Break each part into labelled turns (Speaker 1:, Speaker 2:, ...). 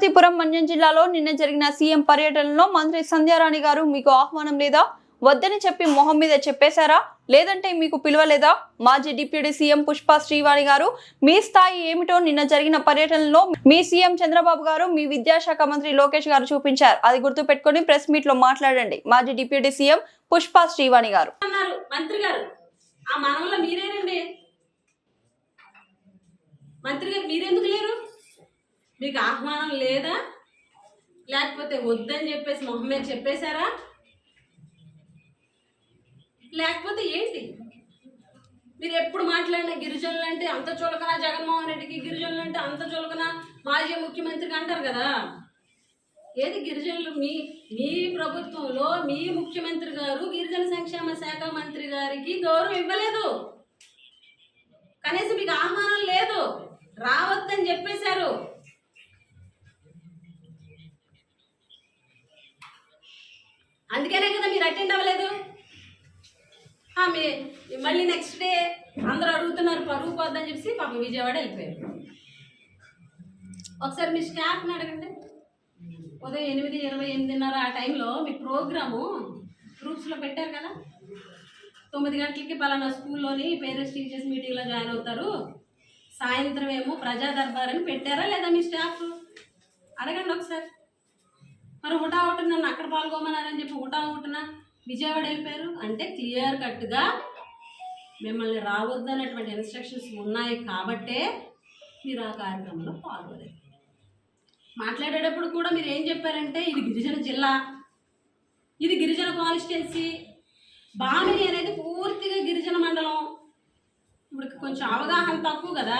Speaker 1: పార్వతీపురం మన్యం జిల్లాలో నిన్న జరిగిన సీఎం పర్యటనలో మంత్రి సంధ్యారాణి గారు మీకు ఆహ్వానం లేదా? వద్దని చెప్పి మొహం మీద చెప్పేశారా? లేదంటే మీకు పిలవలేదా? మాజీ డిప్యూటీ సీఎం పుష్ప శ్రీవాణి గారు మీ స్థాయి ఏమిటో నిన్న జరిగిన పర్యటనలో మీ సీఎం చంద్రబాబు గారు మీ విద్యాశాఖ మంత్రి లోకేష్ గారు చూపించారు. అది గుర్తు పెట్టుకుని ప్రెస్ మీట్లో మాట్లాడండి. మాజీ డిప్యూటీ సీఎం పుష్ప శ్రీవాణి గారు.
Speaker 2: మంత్రి గారు. ఆ మీరేనండి? మంత్రి గారు మీరెందుకు లేరు? మీకు ఆహ్వానం లేదా? లేకపోతే వద్దని చెప్పేసి మొహం మీద చెప్పేశారా? లేకపోతే ఏంటి? మీరు ఎప్పుడు మాట్లాడిన గిరిజనులు అంటే అంత చులకన జగన్మోహన్ రెడ్డికి గిరిజనులు అంటే అంత చులకన మాజీ ముఖ్యమంత్రికి అంటారు కదా. ఏది గిరిజనులు? మీ మీ ప్రభుత్వంలో మీ ముఖ్యమంత్రి గారు గిరిజన సంక్షేమ శాఖ మంత్రి గారికి గౌరవం ఇవ్వలేదు. కనీసం మీకు ఆహ్వానం లేదు. రావద్దని చెప్పేశారు అందుకనే కదా మీరు అటెండ్ అవ్వలేదు మీ మళ్ళీ నెక్స్ట్ డే అందరూ అడుగుతున్నారు పరుగు పోద్దని చెప్పి పాప విజయవాడ వెళ్ళిపోయారు. ఒకసారి మీ స్టాఫ్ని అడగండి. ఉదయం ఎనిమిది ఇరవై ఎనిమిదిన్నర ఆ టైంలో మీ ప్రోగ్రాము గ్రూప్స్లో పెట్టారు కదా. తొమ్మిది గంటలకి పలానా స్కూల్లోని పేరెంట్స్ టీచర్స్ మీటింగ్లో జాయిన్ అవుతారు. సాయంత్రం ఏమో ప్రజా దర్బార్ అని పెట్టారా లేదా మీ స్టాఫ్? అడగండి ఒకసారి. మరి హుటా ఒకటి నన్ను అక్కడ పాల్గొమన్నారని చెప్పి హుటా ఒకటిన విజయవాడ వెళ్ళిపోయారు. అంటే క్లియర్ కట్గా మిమ్మల్ని రావద్దు అనేటువంటి ఇన్స్ట్రక్షన్స్ ఉన్నాయి కాబట్టే మీరు ఆ కార్యక్రమంలో పాల్గొలేదు. మాట్లాడేటప్పుడు కూడా మీరు ఏం చెప్పారంటే ఇది గిరిజన జిల్లా ఇది గిరిజన కాన్స్టిట్యున్సీ బామిని అనేది పూర్తిగా గిరిజన మండలం. ఇప్పుడు కొంచెం అవగాహన తక్కువ కదా.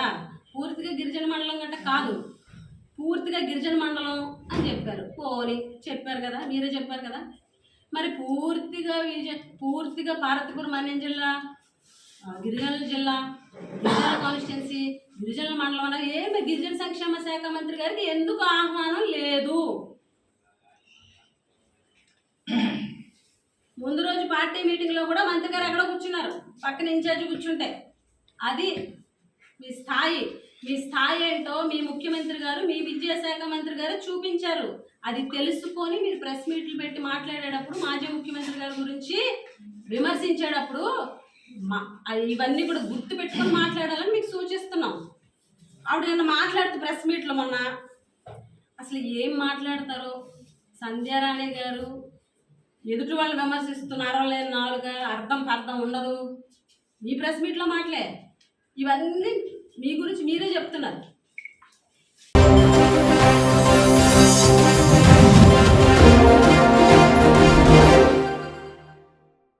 Speaker 2: పూర్తిగా గిరిజన మండలం కంటే కాదు. పూర్తిగా గిరిజన మండలం అని చెప్పారు. పోని చెప్పారు కదా మీరే చెప్పారు కదా. మరి పూర్తిగా విజయ పూర్తిగా పార్వతీపురం మన్యం జిల్లా గిరిజన గిరిజనుల జిల్లా గిరిజన కాన్స్టిట్యున్సీ గిరిజనుల మండలం అన్న ఏమి గిరిజన సంక్షేమ శాఖ మంత్రి గారికి ఎందుకు ఆహ్వానం లేదు? ముందు రోజు పార్టీ మీటింగ్లో కూడా మంత్రి గారు ఎక్కడో కూర్చున్నారు. పక్కన ఇన్ఛార్జ్ కూర్చుంటే. అది మీ స్థాయి. మీ స్థాయి ఏంటో మీ ముఖ్యమంత్రి గారు మీ విద్యాశాఖ మంత్రి గారు చూపించారు. అది తెలుసుకొని మీరు ప్రెస్ మీట్లు పెట్టి మాట్లాడేటప్పుడు మాజీ ముఖ్యమంత్రి గారి గురించి విమర్శించేటప్పుడు మా- ఇవన్నీ కూడా గుర్తు పెట్టుకొని మాట్లాడాలని మీకు సూచిస్తున్నాం. ఆవిడ నిన్న మాట్లాడుతూ ప్రెస్ మీట్లో మొన్న. అసలు ఏం మాట్లాడతారో? సంధ్యారాణి గారు ఎదుటి వాళ్ళు విమర్శిస్తున్నారో లేదు నాలుగు అర్థం పర్థం ఉండదు. మీ ప్రెస్ మీట్లో మాట్లాడే ఇవన్నీ మీ గురించి మీరే చెప్తున్నారు.